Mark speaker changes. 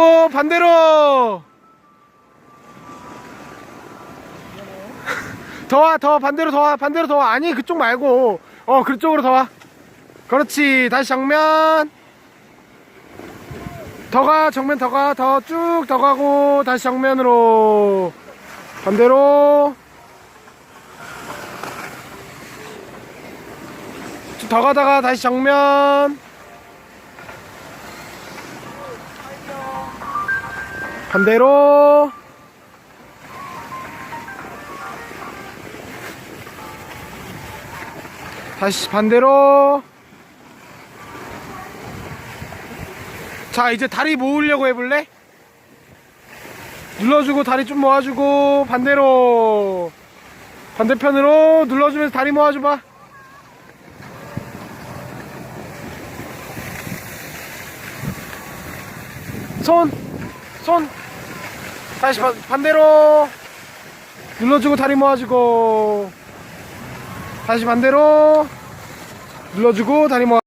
Speaker 1: 눌러주고 반대로. 더와 더 반대로 더와 반대로 더 와. 아니 그쪽 말고. 어 그쪽으로 더 와. 그렇지. 다시 정면. 더가 정면 더 가. 더 쭉 더 가고 다시 정면으로. 반대로. 쭉더 가다가 다시 정면 반대로 다시 반대로 자 이제 다리 모으려고 해볼래? 눌러주고 다리 좀 모아주고 반대로 반대편으로 눌러주면서 다리 모아줘봐 손! 손! 다시 반, 반대로. 눌러주고 다리 모아주고. 다시 반대로. 눌러주고 다리 모아